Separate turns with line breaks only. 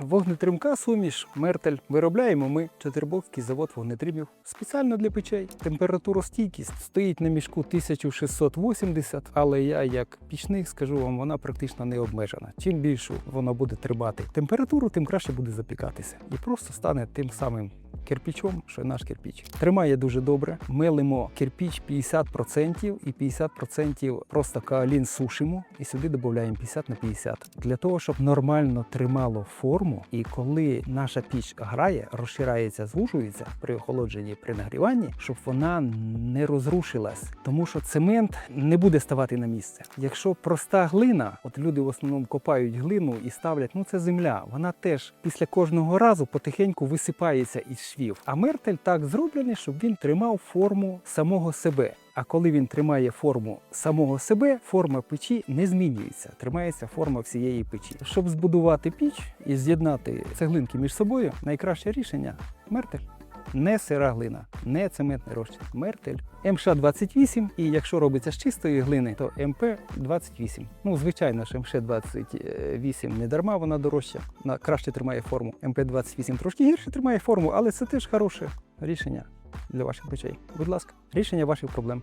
вогнетримка суміш, мертель. Виробляємо ми чотирибокський завод вогнетримів спеціально для печей. Температуростійкість стоїть на мішку 1680, але я, як пічник, скажу вам, вона практично не обмежена. Чим більшу воно буде тримати температуру, тим краще буде запікатися. І просто стане тим самим кирпічом, що наш кирпіч. Тримає дуже добре. Милимо кирпіч 50% і 50% просто каолін сушимо і сюди додаємо 50 на 50. Для того, щоб нормально тримало форму, і коли наша піч грає, розширається, звужується при охолодженні, при нагріванні, щоб вона не розрушилась. Тому що цемент не буде ставати на місце. Якщо проста глина, от люди в основному копають глину і ставлять, ну це земля, вона теж після кожного разу потихеньку висипається із швів. А мертель так зроблений, щоб він тримав форму самого себе. А коли він тримає форму самого себе, форма печі не змінюється, тримається форма всієї печі. Щоб збудувати піч і з'єднати цеглинки між собою, найкраще рішення мертель. Не сира глина, не цементний розчин, мертель. МШ-28, і якщо робиться з чистої глини, то МП-28. Ну, звичайно ж, МШ-28 не дарма, вона дорожча, вона краще тримає форму. МП-28 трошки гірше тримає форму, але це теж хороше рішення для ваших речей. Будь ласка, рішення ваших проблем.